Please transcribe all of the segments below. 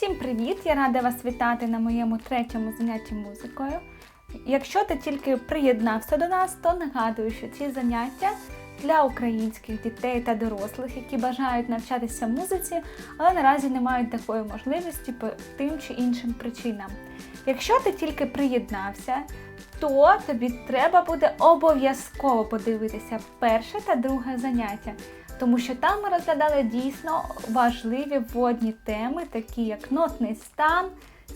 Всім привіт! Я рада вас вітати на моєму третьому занятті музикою. Якщо ти тільки приєднався до нас, то нагадую, що ці заняття для українських дітей та дорослих, які бажають навчатися музиці, але наразі не мають такої можливості по тим чи іншим причинам. Якщо ти тільки приєднався, то тобі треба буде обов'язково подивитися перше та друге заняття, тому що там ми розглядали дійсно важливі вводні теми, такі як нотний стан,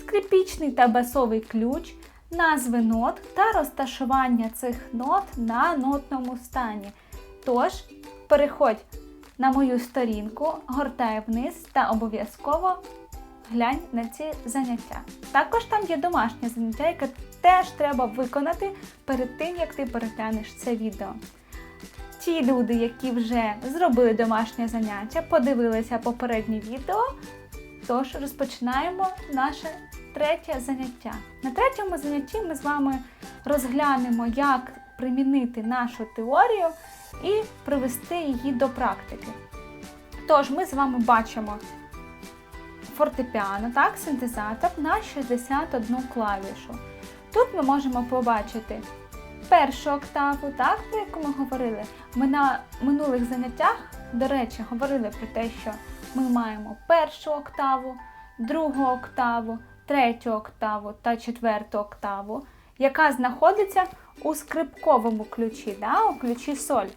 скрипічний та басовий ключ, назви нот та розташування цих нот на нотному стані. Тож, переходь на мою сторінку, гортай вниз та обов'язково глянь на ці заняття. Також там є домашнє заняття, яке теж треба виконати перед тим, як ти переглянеш це відео. Ті люди, які вже зробили домашнє заняття, подивилися попереднє відео. Тож розпочинаємо наше третє заняття. На третьому занятті ми з вами розглянемо, як примінити нашу теорію і привести її до практики. Тож, ми з вами бачимо фортепіано, так, синтезатор на 61 клавішу. Тут ми можемо побачити першу октаву, так, про яку ми говорили. Ми на минулих заняттях, до речі, говорили про те, що ми маємо першу октаву, другу октаву, третю октаву та четверту октаву, яка знаходиться у скрипковому ключі, да, у ключі соль.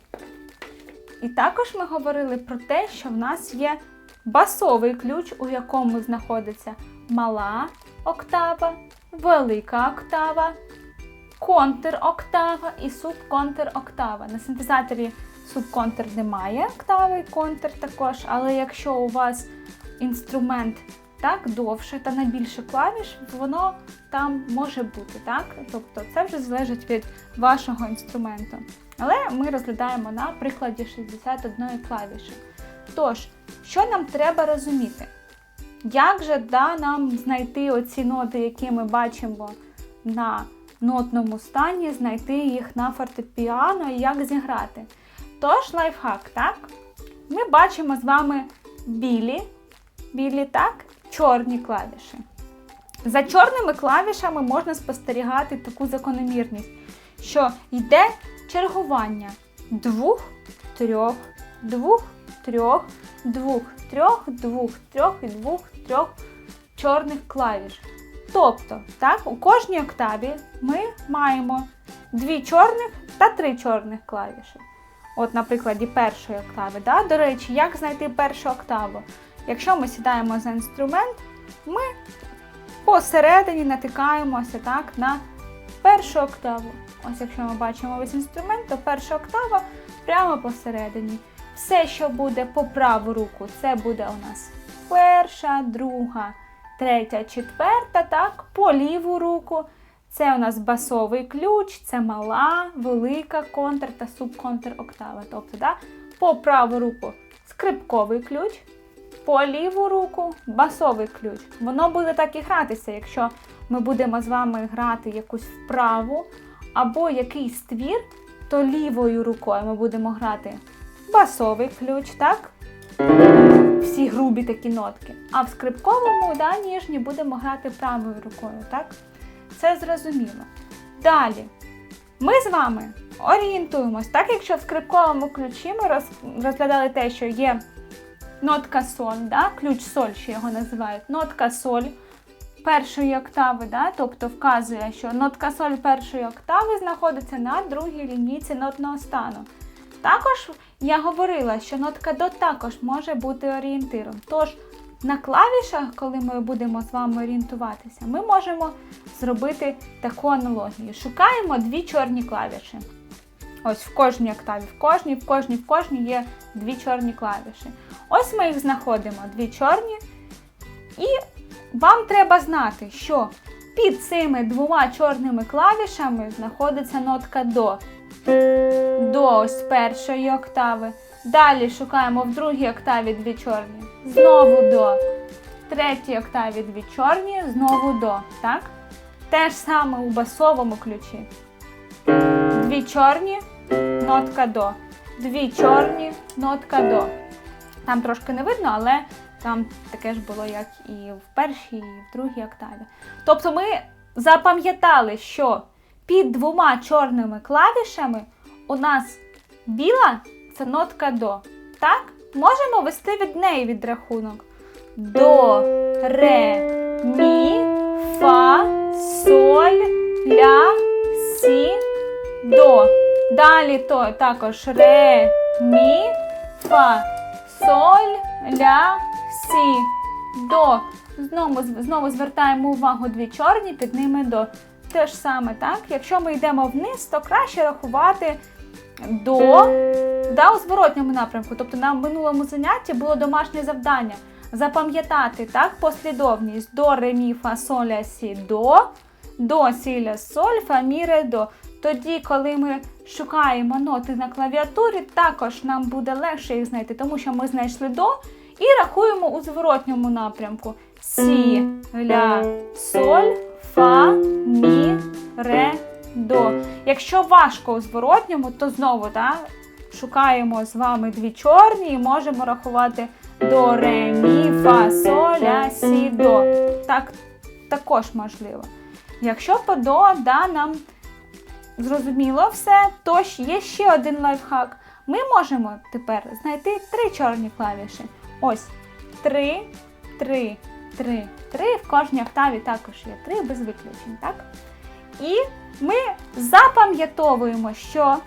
І також ми говорили про те, що в нас є басовий ключ, у якому знаходиться мала октава, велика октава, контр-октава і субконтр-октава. На синтезаторі субконтр немає октави, контр також, але якщо у вас інструмент так довше та на більше клавіш, воно там може бути, так? Тобто це вже залежить від вашого інструменту. Але ми розглядаємо на прикладі 61 клавіші. Тож, що нам треба розуміти? Як же да, нам знайти оці ноти, які ми бачимо на нотному стані, знайти їх на фортепіано і як зіграти? Тож, лайфхак, так? Ми бачимо з вами білі, білі, так, чорні клавіші. За чорними клавішами можна спостерігати таку закономірність, що йде чергування двох, трьох, двох, трьох, двох, трьох, двох, трьох і двох, трьох чорних клавіш. Тобто, так, у кожній октаві ми маємо дві чорних та три чорних клавіші. От, на прикладі першої октави. Да? До речі, як знайти першу октаву? Якщо ми сідаємо за інструмент, ми посередині натикаємося так, на першу октаву. Ось якщо ми бачимо весь інструмент, то перша октава прямо посередині. Все, що буде по праву руку, це буде у нас перша, друга, третя, четверта, так, по ліву руку. Це у нас басовий ключ, це мала, велика контр та субконтр октава. Тобто, да, по праву руку скрипковий ключ, по ліву руку басовий ключ. Воно буде так і гратися, якщо ми будемо з вами грати якусь вправу або якийсь твір, то лівою рукою ми будемо грати басовий ключ, так? Всі грубі такі нотки. А в скрипковому, да, ніжні будемо грати правою рукою, так? Це зрозуміло. Далі. Ми з вами орієнтуємось, так якщо в скрипковому ключі ми розглядали те, що є нотка соль, да? ключ соль, що його називають, нотка соль першої октави, да? тобто вказує, що нотка соль першої октави знаходиться на другій лінійці нотного стану. Також я говорила, що нотка до також може бути орієнтиром. Тож на клавішах, коли ми будемо з вами орієнтуватися, ми можемо зробити таку аналогію. Шукаємо дві чорні клавіші. Ось в кожній октаві, в кожній, в кожній, в кожній є дві чорні клавіші. Ось ми їх знаходимо, дві чорні. І вам треба знати, що під цими двома чорними клавішами знаходиться нотка до. До ось першої октави. Далі шукаємо в другій октаві дві чорні. Знову до. В третій октаві дві чорні, знову до. Так? Те ж саме у басовому ключі. Дві чорні, нотка до. Дві чорні, нотка до. Там трошки не видно, але Там таке ж було, як і в першій, і в другій октаві. Тобто ми запам'ятали, що під двома чорними клавішами у нас біла це нотка до. Так? Можемо вести від неї відрахунок. До, ре, мі, фа, соль, ля, сі, до. Далі то також ре, мі, фа, соль, ля, сі, до. Знову, знову звертаємо увагу дві чорні, під ними до. Те ж саме, так? Якщо ми йдемо вниз, то краще рахувати до да, у зворотньому напрямку. Тобто на минулому занятті було домашнє завдання запам'ятати так, послідовність до, ре, мі, фа, соль, ля, сі, до, до, сі, ля, соль, фа, мі, ре, до. Тоді, коли ми шукаємо ноти на клавіатурі, також нам буде легше їх знайти, тому що ми знайшли до і рахуємо у зворотньому напрямку. Сі, ля, соль, фа, мі, ре, до. Якщо важко у зворотньому, то знову так, шукаємо з вами дві чорні і можемо рахувати до, ре, мі, фа, соль, ля, сі, до. Так також можливо. Якщо по до, да, нам зрозуміло все, то є ще один лайфхак. Ми можемо тепер знайти три чорні клавіші. Ось три, три, три, три. В кожній октаві також є три без виключень. так? І ми запам'ятовуємо, що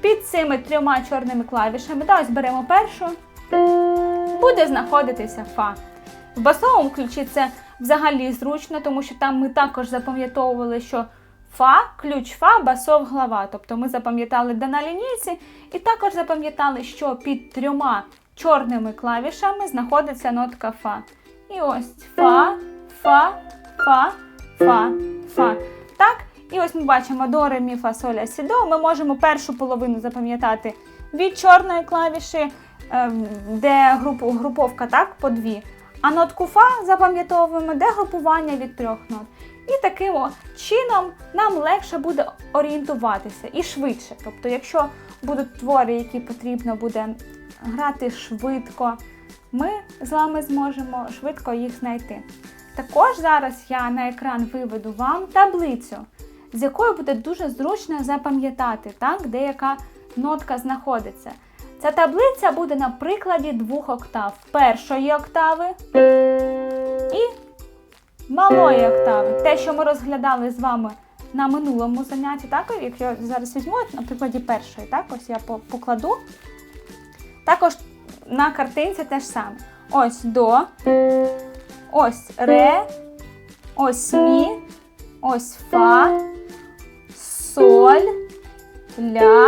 під цими трьома чорними клавішами, да, ось беремо першу, буде знаходитися фа. В басовому ключі це взагалі зручно, тому що там ми також запам'ятовували, що фа, ключ фа, басов глава. Тобто ми запам'ятали де на лінійці, і також запам'ятали, що під трьома чорними клавішами знаходиться нотка фа. І ось фа, фа, фа, фа, фа. Так? І ось ми бачимо до, ре, мі, фа, соль, ля, сі, до. Ми можемо першу половину запам'ятати від чорної клавіші, ем, де групу, груповка так, по дві. А нотку фа запам'ятовуємо, де групування від трьох нот. І таким чином нам легше буде орієнтуватися і швидше. Тобто, якщо будуть твори, які потрібно буде грати швидко, ми з вами зможемо швидко їх знайти. Також зараз я на екран виведу вам таблицю, з якою буде дуже зручно запам'ятати, так, де яка нотка знаходиться. Ця таблиця буде на прикладі двох октав: першої октави і малої октави. Те, що ми розглядали з вами на минулому занятті, так, як я зараз візьму на прикладі першої, так, ось я покладу. Також на картинці те ж саме. Ось до, ось ре, ось мі, ось фа, соль, ля,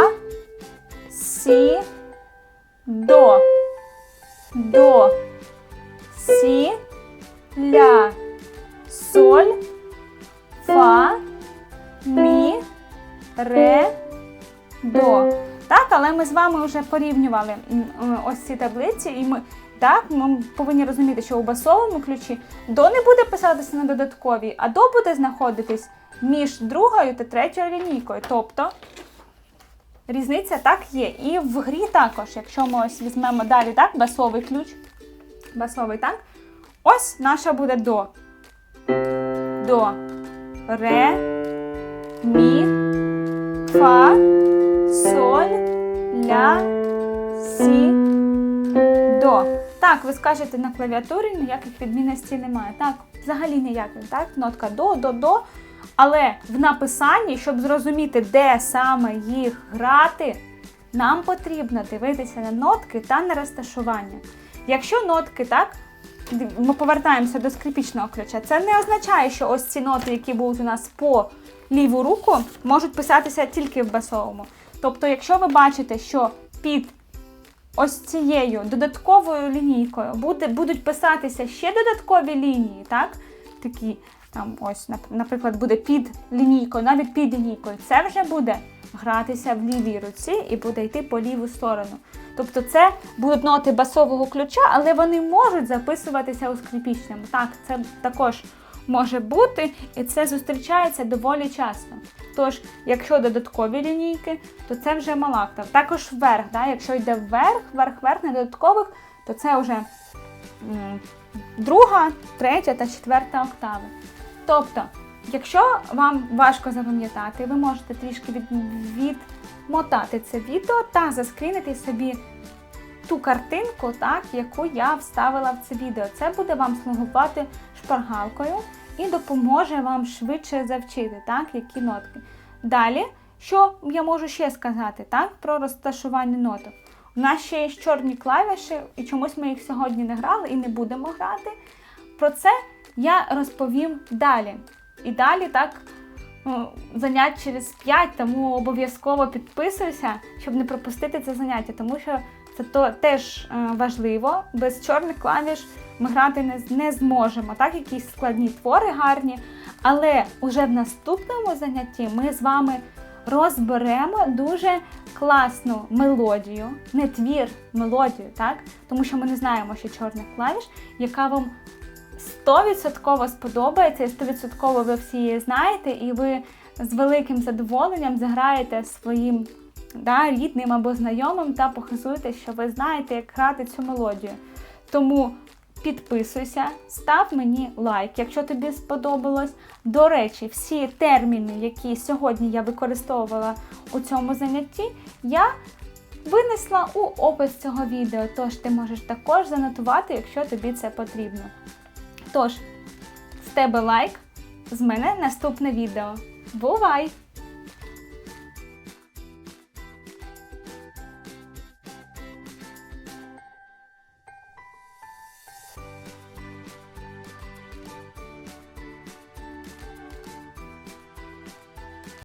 ми вже порівнювали е, ось ці таблиці, і ми так ми повинні розуміти, що у басовому ключі до не буде писатися на додатковій, а до буде знаходитись між другою та третьою лінійкою. Тобто різниця так є. І в грі також, якщо ми ось візьмемо далі, так, басовий ключ, басовий, так, ось наша буде до. До, ре, мі, фа, соль, ля, сі, до. Так, ви скажете на клавіатурі ніяких відмінностей немає. Так, взагалі ніяких, так? Нотка до, до, до. Але в написанні, щоб зрозуміти, де саме їх грати, нам потрібно дивитися на нотки та на розташування. Якщо нотки, так, ми повертаємося до скрипічного ключа, це не означає, що ось ці ноти, які будуть у нас по ліву руку, можуть писатися тільки в басовому. Тобто, якщо ви бачите, що під ось цією додатковою лінійкою буде, будуть писатися ще додаткові лінії, так? Такі там ось, наприклад, буде під лінійкою, навіть під лінійкою. Це вже буде гратися в лівій руці і буде йти по ліву сторону. Тобто це будуть ноти басового ключа, але вони можуть записуватися у скрипічному. Так, це також може бути, і це зустрічається доволі часто. Тож, якщо додаткові лінійки, то це вже малактав. Також вверх, да? якщо йде вверх, вверх, вверх на додаткових, то це вже друга, третя та четверта октави. Тобто, якщо вам важко запам'ятати, ви можете трішки від, відмотати це відео та заскрінити собі ту картинку, так, яку я вставила в це відео. Це буде вам слугувати шпаргалкою і допоможе вам швидше завчити, так, які нотки. Далі, що я можу ще сказати так, про розташування ноток. У нас ще є чорні клавіші, і чомусь ми їх сьогодні не грали і не будемо грати. Про це я розповім далі. І далі так ну, занять через 5, тому обов'язково підписуйся, щоб не пропустити це заняття, тому що це то теж е, важливо. Без чорних клавіш ми грати не, не зможемо. Так, якісь складні твори гарні. Але уже в наступному занятті ми з вами розберемо дуже класну мелодію, не твір, мелодію, так? Тому що ми не знаємо ще чорних клавіш, яка вам 100% сподобається, і 100% ви всі її знаєте, і ви з великим задоволенням заграєте своїм да, рідним або знайомим та похизуєте, що ви знаєте, як грати цю мелодію. Тому підписуйся, став мені лайк, якщо тобі сподобалось. До речі, всі терміни, які сьогодні я використовувала у цьому занятті, я винесла у опис цього відео, тож ти можеш також занотувати, якщо тобі це потрібно. Тож, з тебе лайк, з мене наступне відео. Бувай!